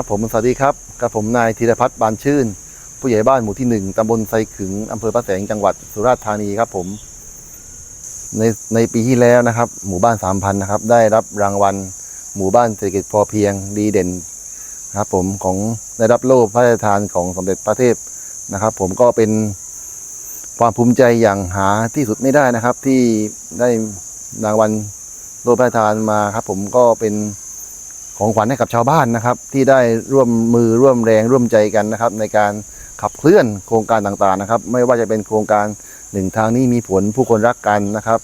ครับผมสวัสดีครับกับผมนายธีรพัฒน์บานชื่น ผู้ใหญ่บ้านหมู่ที่หนึ่งตำบลไซขึงอำเภอพระแสงจังหวัดสุราษฎร์ธานีครับผม ในในปีที่แล้วนะครับ หมู่บ้านสามพันนะครับ ได้รับรางวัลหมู่บ้านเศรษฐกิจพอเพียงดีเด่นครับผมของได้รับโล่พระราชทานของสมเด็จพระเทพนะครับ ผมก็เป็นความภูมิใจอย่างหาที่สุดไม่ได้นะครับ ที่ได้รางวัลโล่พระราชทานมาครับ ผมก็เป็น ของขวัญให้กับชาวบ้านนะครับ ที่ได้ร่วมมือร่วมแรงร่วมใจกันนะครับ ในการขับเคลื่อนโครงการต่างๆนะครับ ไม่ว่าจะเป็นโครงการหนึ่งทางนี้มีผลผู้คนรักกันนะครับ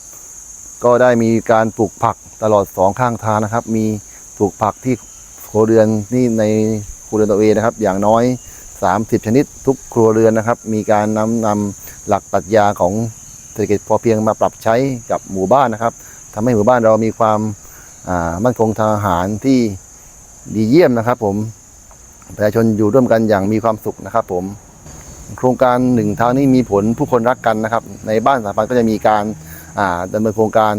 ก็ได้มีการปลูกผักตลอดสองข้างทางนะครับ มีปลูกผักที่ครัวเรือนนี่ในครัวเรือนตัวเองนะครับ อย่างน้อย 30 ชนิดทุกครัวเรือนนะครับ มีการนำนำหลักปรัชญาของเศรษฐกิจพอเพียงมาปรับใช้กับหมู่บ้านนะครับทำให้หมู่บ้านเรามีความมั่นคงทางอาหารที่ ดีเยี่ยมนะครับ ผมประชาชนอยู่ร่วมกันอย่างมีความสุขนะครับ ผม โครงการหนึ่งทางนี้มีผลผู้คนรักกันนะครับ ในบ้านสาปันก็จะมีการดำเนินโครงการ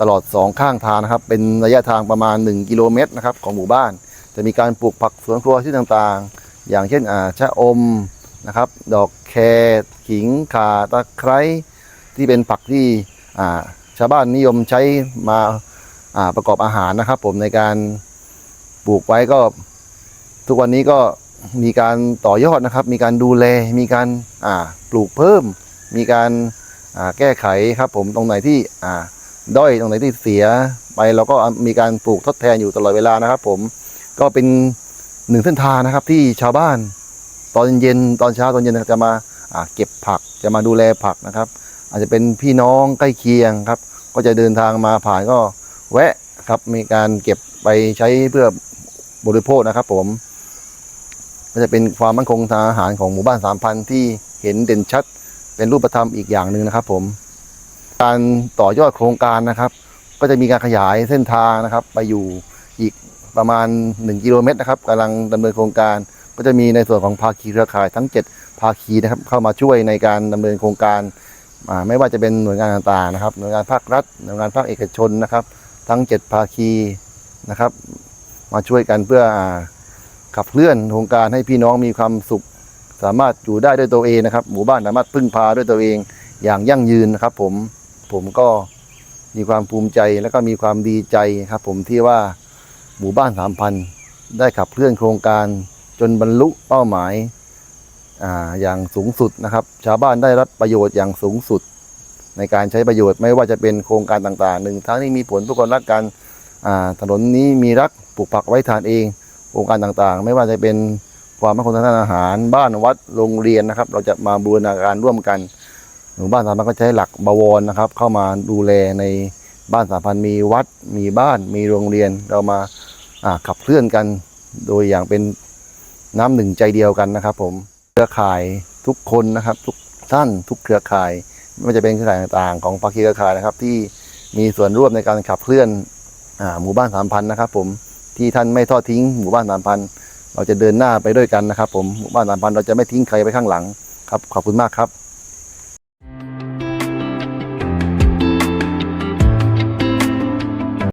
ตลอดสองข้างทางนะครับ เป็นระยะทางประมาณ 1 กิโลเมตรนะครับของหมู่บ้าน จะมีการปลูกผักสวนครัวที่ต่างๆ อย่างเช่นชะอมนะครับ ดอกแครขิงข่าตะไคร้ที่เป็นผักที่ชาวบ้านนิยมใช้มาประกอบอาหารนะครับ ผมในการ ปลูกไว้ก็ ทุกวันนี้ก็มีการต่อยอดนะครับ มีการดูแลมีการอ่าปลูกเพิ่ม มีการอ่าแก้ไขครับผมตรงไหนที่อ่าด้อยตรงไหนที่เสียไปเราก็มีการปลูกทดแทนอยู่ตลอดเวลานะครับ ผมก็เป็นหนึ่งเส้นทางนะครับที่ชาวบ้าน ตอนเย็นตอนเช้าตอนเย็นจะมาอ่าเก็บผักจะมาดูแลผักนะครับ อาจจะเป็นพี่น้องใกล้เคียงครับ ก็จะเดินทางมาผ่านก็แวะครับมีการเก็บไปใช้เพื่อ บริโภคนะครับ ผมก็จะเป็นความมั่นคงทางอาหารของหมู่บ้านสามพันที่เห็นเด่นชัด เป็นรูปธรรมอีกอย่างหนึ่งนะครับ ผม การต่อยอดโครงการนะครับ ก็จะมีการขยายเส้นทางนะครับ ไปอยู่อีกประมาณ 1 กิโลเมตรนะครับกำลังดำเนินโครงการ ก็จะมีในส่วนของภาคีเครือข่ายทั้ง 7 ภาคีนะครับ เข้ามาช่วยในการดำเนินโครงการไม่ว่าจะเป็นหน่วยงานต่างๆนะครับ หน่วยงานภาครัฐ หน่วยงานภาคเอกชนนะครับ ทั้ง 7 ภาคีนะครับ มาช่วยกันเพื่อขับเคลื่อนโครงการให้พี่น้องมีความสุข สามารถอยู่ได้ด้วยตัวเองนะครับ หมู่บ้านสามารถพึ่งพาด้วยตัวเองอย่างยั่งยืนนะครับ ผมผมก็มีความภูมิใจและก็มีความดีใจครับ ผมที่ว่าหมู่บ้านสามพันได้ขับเคลื่อนโครงการจนบรรลุเป้าหมายอาอย่างสูงสุดนะครับ ชาวบ้านได้รับประโยชน์อย่างสูงสุด ในการใช้ประโยชน์ไม่ว่าจะเป็นโครงการต่างๆหนึ่งทั้งนี้มีผลทุกคนรักกัน ถนนนี้มีรักปลูกผักไว้ทานเองโครงการต่างๆ ไม่ว่าจะเป็นความมั่นคงทางด้านอาหาร บ้านวัดโรงเรียนนะครับ เราจะมาบูรณาการร่วมกันหมู่บ้านสามพันก็ใช้หลักบวรนะครับ เข้ามาดูแลในบ้านสามพันมีวัดมีบ้านมีโรงเรียนเรามาขับเคลื่อนกัน โดยอย่างเป็นน้ำหนึ่งใจเดียวกันนะครับ ผมเครือข่ายทุกคนนะครับ ทุกท่านทุกเครือข่ายไม่ว่าจะเป็นเครือข่ายต่างๆ ของภาคีเครือข่ายนะครับ ที่มีส่วนร่วมในการขับเคลื่อน หมู่บ้านสามพันนะครับผมที่ท่านไม่ทอดทิ้งหมู่บ้านสามพันเราจะเดินหน้าไปด้วยกันนะครับผมหมู่บ้านสามพันเราจะไม่ทิ้งใครไปข้างหลังครับขอบคุณมากครับ